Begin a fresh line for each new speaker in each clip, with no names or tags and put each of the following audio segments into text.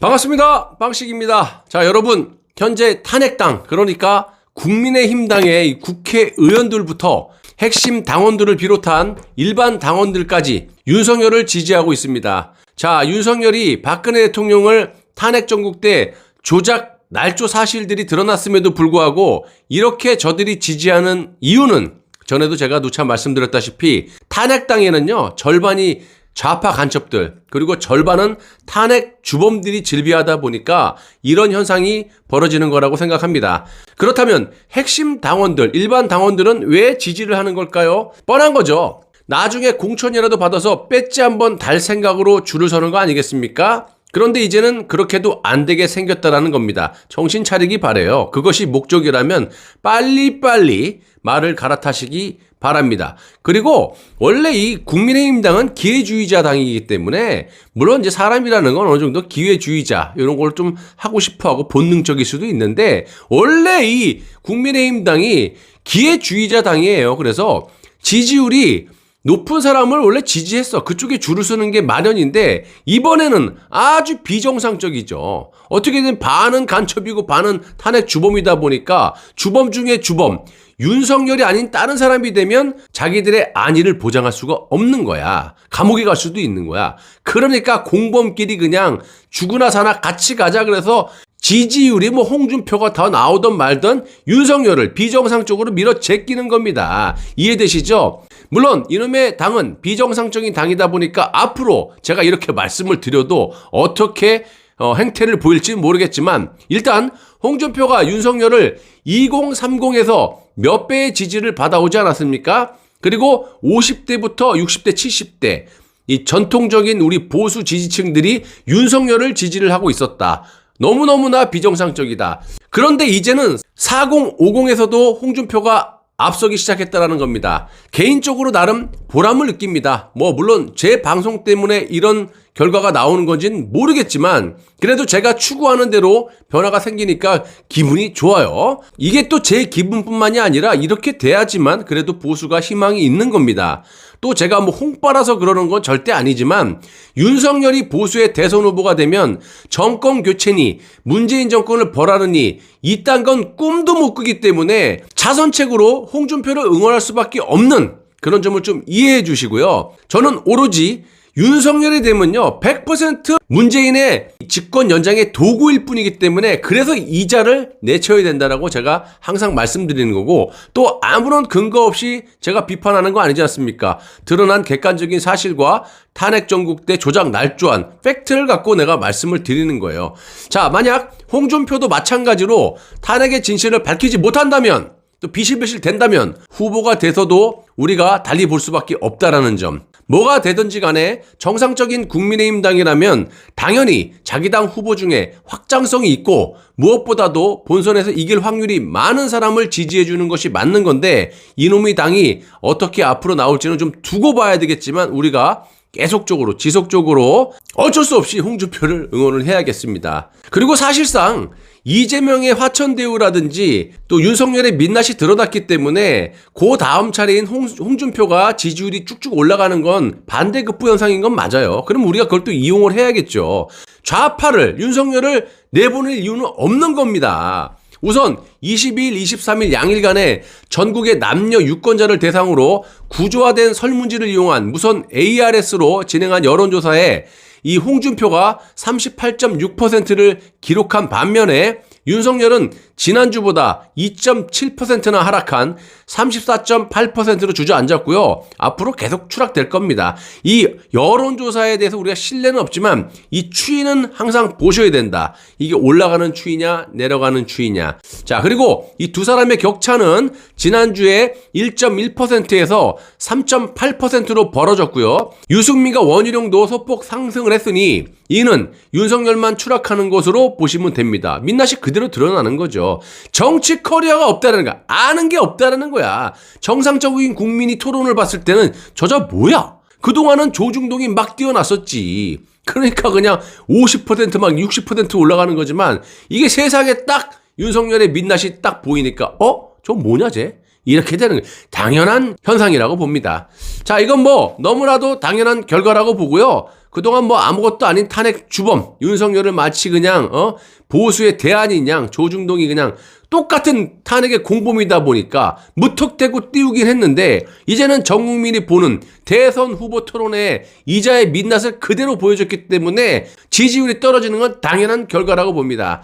반갑습니다. 빵식입니다. 자, 여러분. 현재 탄핵당, 그러니까 국민의힘당의 국회의원들부터 핵심 당원들을 비롯한 일반 당원들까지 윤석열을 지지하고 있습니다. 자, 윤석열이 박근혜 대통령을 탄핵 정국때 조작 날조 사실들이 드러났음에도 불구하고 이렇게 저들이 지지하는 이유는 전에도 제가 누차 말씀드렸다시피 탄핵당에는요 절반이 좌파 간첩들 그리고 절반은 탄핵 주범들이 즐비하다 보니까 이런 현상이 벌어지는 거라고 생각합니다. 그렇다면 핵심 당원들 일반 당원들은 왜 지지를 하는 걸까요? 뻔한 거죠. 나중에 공천이라도 받아서 뺏지 한번 달 생각으로 줄을 서는 거 아니겠습니까? 그런데 이제는 그렇게도 안 되게 생겼다라는 겁니다. 정신 차리기 바래요. 그것이 목적이라면 빨리빨리 말을 갈아타시기 바랍니다. 그리고 원래 이 국민의힘당은 기회주의자 당이기 때문에 물론 이제 사람이라는 건 어느 정도 기회주의자 이런 걸 좀 하고 싶어하고 본능적일 수도 있는데 원래 이 국민의힘당이 기회주의자 당이에요. 그래서 지지율이 높은 사람을 원래 지지했어. 그쪽에 줄을 서는 게 마련인데 이번에는 아주 비정상적이죠. 어떻게든 반은 간첩이고 반은 탄핵 주범이다 보니까 주범 중에 주범 윤석열이 아닌 다른 사람이 되면 자기들의 안위를 보장할 수가 없는 거야. 감옥에 갈 수도 있는 거야. 그러니까 공범끼리 그냥 죽으나 사나 같이 가자 그래서 지지율이 뭐 홍준표가 더 나오던 말던 윤석열을 비정상적으로 밀어제끼는 겁니다. 이해되시죠? 물론 이놈의 당은 비정상적인 당이다 보니까 앞으로 제가 이렇게 말씀을 드려도 어떻게 어, 행태를 보일지는 모르겠지만 일단 홍준표가 윤석열을 2030에서 몇 배의 지지를 받아오지 않았습니까? 그리고 50대부터 60대, 70대 이 전통적인 우리 보수 지지층들이 윤석열을 지지를 하고 있었다. 너무너무나 비정상적이다. 그런데 이제는 4050에서도 홍준표가 앞서기 시작했다라는 겁니다. 개인적으로 나름 보람을 느낍니다. 뭐 물론 제 방송 때문에 이런 결과가 나오는 건진 모르겠지만 그래도 제가 추구하는 대로 변화가 생기니까 기분이 좋아요. 이게 또 제 기분뿐만이 아니라 이렇게 돼야지만 그래도 보수가 희망이 있는 겁니다. 또 제가 뭐 홍빠라서 그러는 건 절대 아니지만 윤석열이 보수의 대선 후보가 되면 정권 교체니 문재인 정권을 벌하느니 이딴 건 꿈도 못 꾸기 때문에 자선책으로 홍준표를 응원할 수밖에 없는 그런 점을 좀 이해해 주시고요. 저는 오로지 윤석열이 되면요 100% 문재인의 집권 연장의 도구일 뿐이기 때문에 그래서 이자를 내쳐야 된다라고 제가 항상 말씀드리는 거고 또 아무런 근거 없이 제가 비판하는 거 아니지 않습니까? 드러난 객관적인 사실과 탄핵 전국 때 조작 날조한 팩트를 갖고 내가 말씀을 드리는 거예요. 자, 만약 홍준표도 마찬가지로 탄핵의 진실을 밝히지 못한다면 또 비실비실 된다면 후보가 돼서도 우리가 달리 볼 수밖에 없다라는 점. 뭐가 되든지 간에 정상적인 국민의힘 당이라면 당연히 자기 당 후보 중에 확장성이 있고 무엇보다도 본선에서 이길 확률이 많은 사람을 지지해 주는 것이 맞는 건데 이놈의 당이 어떻게 앞으로 나올지는 좀 두고 봐야 되겠지만 우리가 계속적으로 지속적으로 어쩔 수 없이 홍준표를 응원을 해야겠습니다. 그리고 사실상 이재명의 화천대유라든지 또 윤석열의 민낯이 드러났기 때문에 그 다음 차례인 홍, 홍준표가 지지율이 쭉쭉 올라가는 건 반대급부 현상인 건 맞아요. 그럼 우리가 그걸 또 이용을 해야겠죠. 좌파를 윤석열을 내보낼 이유는 없는 겁니다. 우선 22일, 23일 양일간에 전국의 남녀 유권자를 대상으로 구조화된 설문지를 이용한 무선 ARS로 진행한 여론조사에 이 홍준표가 38.6%를 기록한 반면에 윤석열은 지난주보다 2.7%나 하락한 34.8%로 주저앉았고요. 앞으로 계속 추락될 겁니다. 이 여론조사에 대해서 우리가 신뢰는 없지만 이 추이는 항상 보셔야 된다. 이게 올라가는 추이냐 내려가는 추이냐. 자 그리고 이 두 사람의 격차는 지난주에 1.1%에서 3.8%로 벌어졌고요. 유승민과 원희룡도 소폭 상승을 했으니 이는 윤석열만 추락하는 것으로 보시면 됩니다. 민낯이 그대로 드러나는 거죠. 정치 커리어가 없다는 라거 아는 게 없다는 라 거야. 정상적인 국민이 토론을 봤을 때는 저자 뭐야? 그동안은 조중동이 막 뛰어났었지. 그러니까 그냥 50%막 60% 올라가는 거지만 이게 세상에 딱 윤석열의 민낯이 딱 보이니까 어? 저 뭐냐 쟤? 이렇게 되는 당연한 현상이라고 봅니다. 자, 이건 뭐 너무나도 당연한 결과라고 보고요. 그동안 뭐 아무것도 아닌 탄핵 주범 윤석열을 마치 그냥 어 보수의 대안인 양 조중동이 그냥 똑같은 탄핵의 공범이다 보니까 무턱대고 띄우긴 했는데 이제는 전 국민이 보는 대선 후보 토론에 이자의 민낯을 그대로 보여줬기 때문에 지지율이 떨어지는 건 당연한 결과라고 봅니다.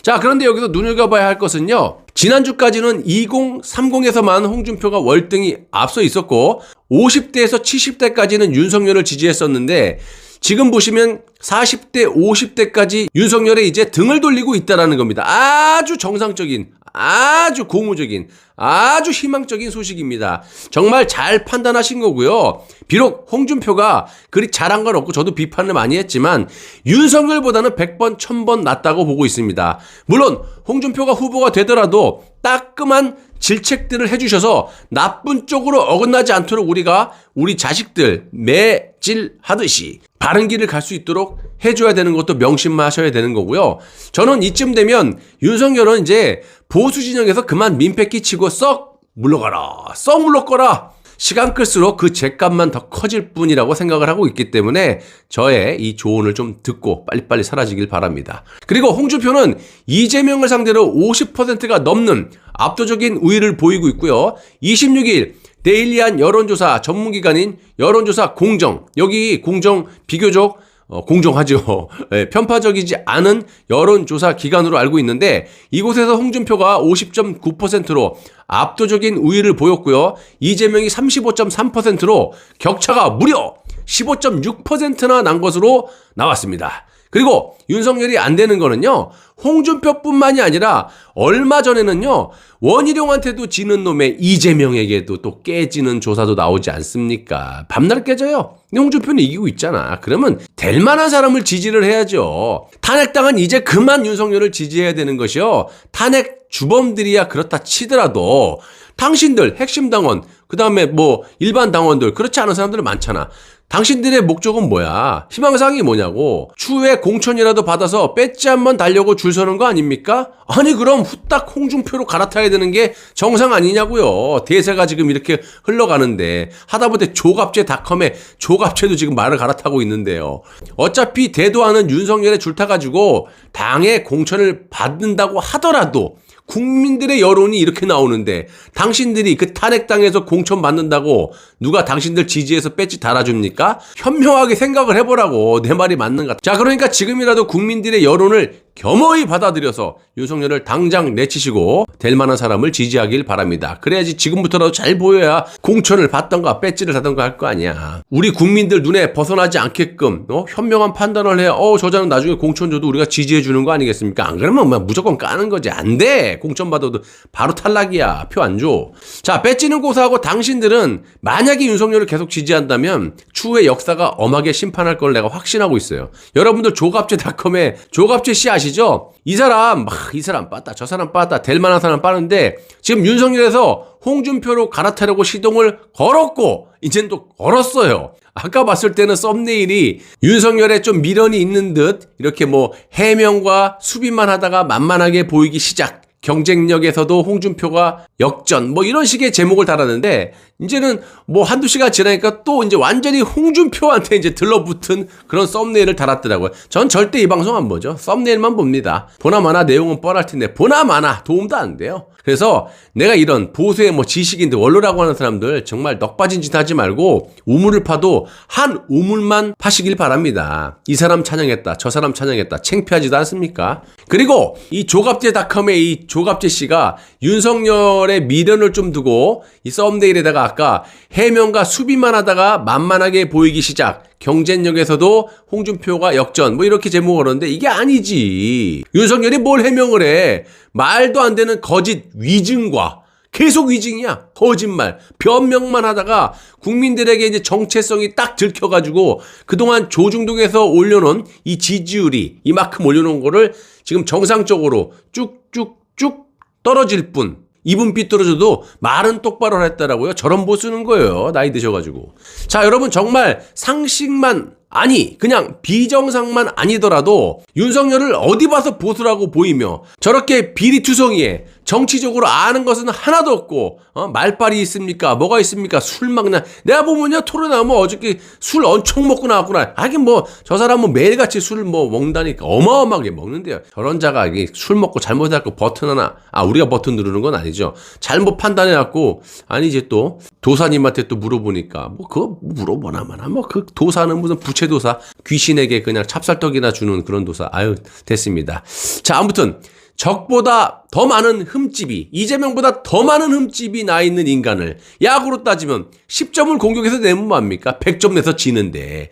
자, 그런데 여기서 눈여겨봐야할 것은요. 지난주까지는 2030에서만 홍준표가 월등히 앞서 있었고 50대에서 70대까지는 윤석열을 지지했었는데 지금 보시면 40대, 50대까지 윤석열의 이제 등을 돌리고 있다라는 겁니다. 아주 정상적인 아주 고무적인, 아주 희망적인 소식입니다. 정말 잘 판단하신 거고요. 비록 홍준표가 그리 잘한 건 없고 저도 비판을 많이 했지만 윤석열보다는 100번, 1000번 낫다고 보고 있습니다. 물론 홍준표가 후보가 되더라도 따끔한 질책들을 해주셔서 나쁜 쪽으로 어긋나지 않도록 우리가 우리 자식들 매질하듯이 바른 길을 갈 수 있도록 해줘야 되는 것도 명심하셔야 되는 거고요. 저는 이쯤 되면 윤석열은 이제 보수 진영에서 그만 민폐 끼치고 썩 물러가라, 썩 물러거라. 시간 끌수록 그 죄값만 더 커질 뿐이라고 생각을 하고 있기 때문에 저의 이 조언을 좀 듣고 빨리빨리 사라지길 바랍니다. 그리고 홍준표는 이재명을 상대로 50%가 넘는 압도적인 우위를 보이고 있고요. 26일 데일리한 여론조사 전문기관인 여론조사 공정 여기 공정 비교적 어, 공정하죠. 네, 편파적이지 않은 여론조사 기관으로 알고 있는데 이곳에서 홍준표가 50.9%로 압도적인 우위를 보였고요. 이재명이 35.3%로 격차가 무려 15.6%나 난 것으로 나왔습니다. 그리고 윤석열이 안 되는 거는요. 홍준표뿐만이 아니라 얼마 전에는요. 원희룡한테도 지는 놈의 이재명에게도 또 깨지는 조사도 나오지 않습니까? 밤날 깨져요. 근데 홍준표는 이기고 있잖아. 그러면 될 만한 사람을 지지를 해야죠. 탄핵당은 이제 그만 윤석열을 지지해야 되는 것이요. 탄핵 주범들이야 그렇다 치더라도 당신들 핵심 당원 그다음에 뭐 일반 당원들 그렇지 않은 사람들 은 많잖아. 당신들의 목적은 뭐야? 희망사항이 뭐냐고? 추후에 공천이라도 받아서 뺏지한 번 달려고 줄 서는 거 아닙니까? 아니 그럼 후딱 홍준표로 갈아타야 되는 게 정상 아니냐고요. 대세가 지금 이렇게 흘러가는데 하다못해 조갑제닷컴에 조 조갑채도 지금 말을 갈아타고 있는데요. 어차피 대도하는 윤석열의 줄타가지고 당의 공천을 받는다고 하더라도 국민들의 여론이 이렇게 나오는데 당신들이 그 탄핵당에서 공천 받는다고 누가 당신들 지지해서 배지 달아줍니까? 현명하게 생각을 해보라고 내 말이 맞는가? 자 그러니까 지금이라도 국민들의 여론을 겸허히 받아들여서 윤석열을 당장 내치시고 될 만한 사람을 지지하길 바랍니다. 그래야지 지금부터라도 잘 보여야 공천을 받던가 배지를 하던가 할 거 아니야. 우리 국민들 눈에 벗어나지 않게끔 어? 현명한 판단을 해야 어, 저자는 나중에 공천 줘도 우리가 지지해 주는 거 아니겠습니까? 안 그러면 뭐 무조건 까는 거지. 안 돼. 공천 받아도 바로 탈락이야. 표 안 줘. 자, 배지는 고사하고 당신들은 만약에 윤석열을 계속 지지한다면 추후의 역사가 엄하게 심판할 걸 내가 확신하고 있어요. 여러분들 조갑제닷컴에 조갑제 씨 아시죠? 아시죠? 이 사람 막이 아, 사람 빠다 저 사람 빠다 될 만한 사람 빠는데 지금 윤석열에서 홍준표로 갈아타려고 시동을 걸었고 이젠 또 걸었어요. 아까 봤을 때는 썸네일이 윤석열에 좀 미련이 있는 듯 이렇게 뭐 해명과 수비만 하다가 만만하게 보이기 시작. 경쟁력에서도 홍준표가 역전 뭐 이런 식의 제목을 달았는데 이제는 뭐 한두 시간 지나니까 또 이제 완전히 홍준표한테 이제 들러붙은 그런 썸네일을 달았더라고요. 전 절대 이 방송 안 보죠. 썸네일만 봅니다. 보나마나 내용은 뻔할 텐데 보나마나 도움도 안 돼요. 그래서 내가 이런 보수의 뭐지식인들 원로라고 하는 사람들 정말 넋 빠진 짓 하지 말고 우물을 파도 한 우물만 파시길 바랍니다. 이 사람 찬양했다. 저 사람 찬양했다. 챙피하지도 않습니까? 그리고 이 조갑제닷컴의 이 조갑재 씨가 윤석열의 미련을 좀 두고 이 썸데일에다가 아까 해명과 수비만 하다가 만만하게 보이기 시작. 경쟁력에서도 홍준표가 역전 뭐 이렇게 제목을 하는데 이게 아니지. 윤석열이 뭘 해명을 해. 말도 안 되는 거짓 위증과 계속 위증이야. 거짓말. 변명만 하다가 국민들에게 이제 정체성이 딱 들켜가지고 그동안 조중동에서 올려놓은 이 지지율이 이만큼 올려놓은 거를 지금 정상적으로 쭉쭉 쭉 떨어질 뿐 2분 삐뚤어져도 말은 똑바로 했다라고요. 저런 보 쓰는 거예요. 나이 드셔가지고. 자, 여러분 정말 상식만 아니 그냥 비정상만 아니더라도 윤석열을 어디 봐서 보수라고 보이며 저렇게 비리투성이에 정치적으로 아는 것은 하나도 없고 어? 말빨이 있습니까 뭐가 있습니까 술먹나 내가 보면요 토론하면 어저께 술 엄청 먹고 나왔구나 하긴 뭐 저 사람은 뭐 매일같이 술을 뭐 먹는다니까 어마어마하게 먹는데요 저런 자가 이게 술 먹고 잘못해갖고 버튼 하나 아 우리가 버튼 누르는 건 아니죠 잘못 판단해갖고 아니 이제 또 도사님한테 또 물어보니까 뭐 그거 물어보나마나 뭐 그 도사는 무슨 부채도사 귀신에게 그냥 찹쌀떡이나 주는 그런 도사 아유 됐습니다. 자 아무튼 적보다 더 많은 흠집이 이재명보다 더 많은 흠집이 나 있는 인간을 야구로 따지면 10점을 공격해서 내면 뭡니까 뭐 100점 내서 지는데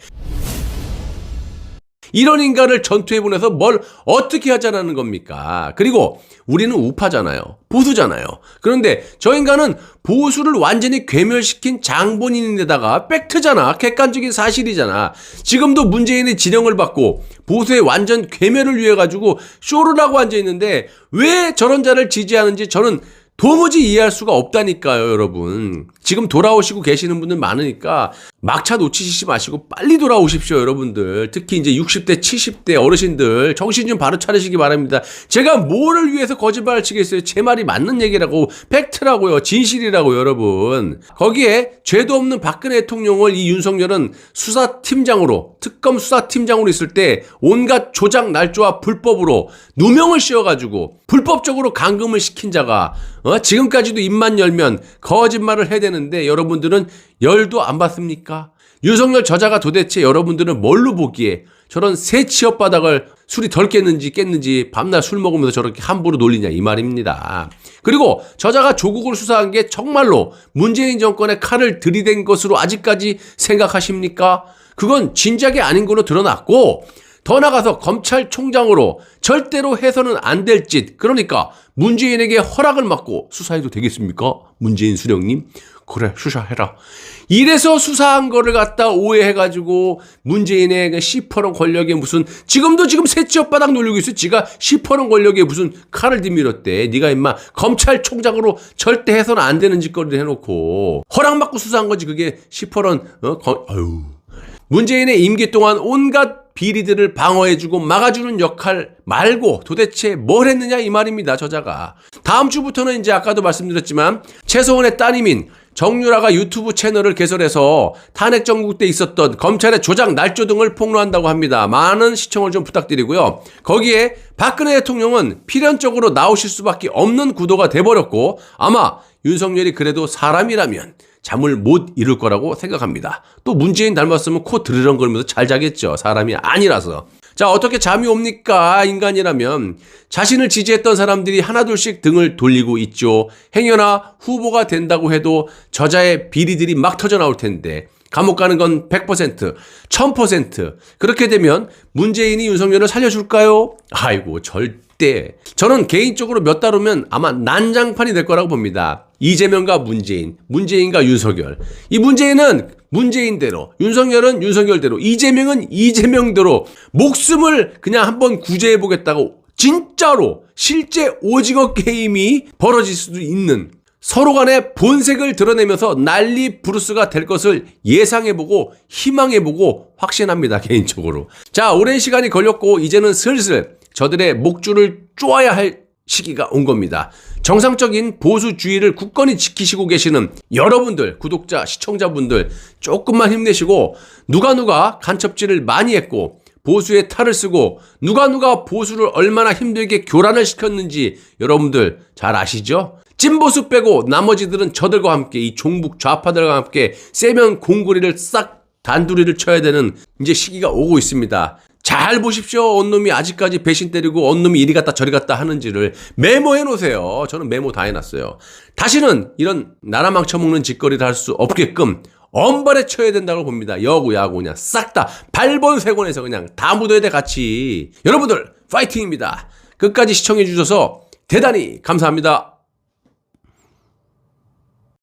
이런 인간을 전투에 보내서 뭘 어떻게 하자는 겁니까? 그리고 우리는 우파잖아요. 보수잖아요. 그런데 저 인간은 보수를 완전히 괴멸시킨 장본인인데다가 팩트잖아. 객관적인 사실이잖아. 지금도 문재인의 지령을 받고 보수의 완전 괴멸을 위해 가지고 쇼를 하고 앉아 있는데 왜 저런 자를 지지하는지 저는 도무지 이해할 수가 없다니까요, 여러분. 지금 돌아오시고 계시는 분들 많으니까 막차 놓치시지 마시고 빨리 돌아오십시오, 여러분들. 특히 이제 60대, 70대 어르신들 정신 좀 바로 차리시기 바랍니다. 제가 뭐를 위해서 거짓말을 치겠어요? 제 말이 맞는 얘기라고, 팩트라고요, 진실이라고 여러분. 거기에 죄도 없는 박근혜 대통령을 이 윤석열은 수사팀장으로 특검 수사팀장으로 있을 때 온갖 조작 날조와 불법으로 누명을 씌워가지고 불법적으로 감금을 시킨 자가 어? 지금까지도 입만 열면 거짓말을 해야되는데 여러분들은 열도 안 받습니까? 윤석열 저자가 도대체 여러분들은 뭘로 보기에 저런 새 취업바닥을 술이 덜 깼는지 깼는지 밤낮 술 먹으면서 저렇게 함부로 놀리냐 이 말입니다. 그리고 저자가 조국을 수사한 게 정말로 문재인 정권의 칼을 들이댄 것으로 아직까지 생각하십니까? 그건 진작이 아닌 걸로 드러났고 더 나가서 검찰총장으로 절대로 해서는 안 될 짓. 그러니까 문재인에게 허락을 맡고 수사해도 되겠습니까? 문재인 수령님. 그래 수사해라. 이래서 수사한 거를 갖다 오해해가지고 문재인의 그 시퍼런 권력에 무슨 지금도 지금 새치업바닥 놀리고 있어. 지가 시퍼런 권력에 무슨 칼을 뒤밀었대. 네가 임마 검찰총장으로 절대 해서는 안 되는 짓거리를 해놓고 허락받고 수사한 거지 그게 시퍼런 어? 거, 아유. 문재인의 임기 동안 온갖 비리들을 방어해주고 막아주는 역할 말고 도대체 뭘 했느냐 이 말입니다 저자가 다음 주부터는 이제 아까도 말씀드렸지만 최소원의 따님인 정유라가 유튜브 채널을 개설해서 탄핵 정국때 있었던 검찰의 조작 날조 등을 폭로한다고 합니다. 많은 시청을 좀 부탁드리고요. 거기에 박근혜 대통령은 필연적으로 나오실 수밖에 없는 구도가 돼버렸고 아마 윤석열이 그래도 사람이라면 잠을 못 이룰 거라고 생각합니다. 또 문재인 닮았으면 코 드르렁거리면서 잘 자겠죠. 사람이 아니라서. 자, 어떻게 잠이 옵니까? 인간이라면 자신을 지지했던 사람들이 하나둘씩 등을 돌리고 있죠. 행여나 후보가 된다고 해도 저자의 비리들이 막 터져 나올 텐데 감옥 가는 건 100%, 1000%. 그렇게 되면 문재인이 윤석열을 살려줄까요? 아이고, 절대. 저는 개인적으로 몇 달 후면 아마 난장판이 될 거라고 봅니다. 이재명과 문재인, 문재인과 윤석열. 이 문재인은 문재인대로, 윤석열은 윤석열대로, 이재명은 이재명대로 목숨을 그냥 한번 구제해 보겠다고 진짜로 실제 오징어 게임이 벌어질 수도 있는 서로 간의 본색을 드러내면서 난리 브루스가 될 것을 예상해보고 희망해보고 확신합니다 개인적으로 자 오랜 시간이 걸렸고 이제는 슬슬 저들의 목줄을 쪼아야 할 시기가 온 겁니다. 정상적인 보수주의를 굳건히 지키시고 계시는 여러분들, 구독자, 시청자분들, 조금만 힘내시고, 누가 누가 간첩질을 많이 했고, 보수의 탈을 쓰고, 누가 누가 보수를 얼마나 힘들게 교란을 시켰는지 여러분들 잘 아시죠? 찐보수 빼고 나머지들은 저들과 함께 이 종북 좌파들과 함께 세면 공구리를 싹 단두리를 쳐야 되는 이제 시기가 오고 있습니다. 잘 보십시오. 언놈이 아직까지 배신 때리고 언놈이 이리 갔다 저리 갔다 하는지를 메모해 놓으세요. 저는 메모 다 해놨어요. 다시는 이런 나라 망쳐먹는 짓거리를 할 수 없게끔 엄벌에 쳐야 된다고 봅니다. 여고 야구 그냥 싹 다 발본색원에서 그냥 다 묻어야 돼 같이. 여러분들 파이팅입니다. 끝까지 시청해 주셔서 대단히 감사합니다.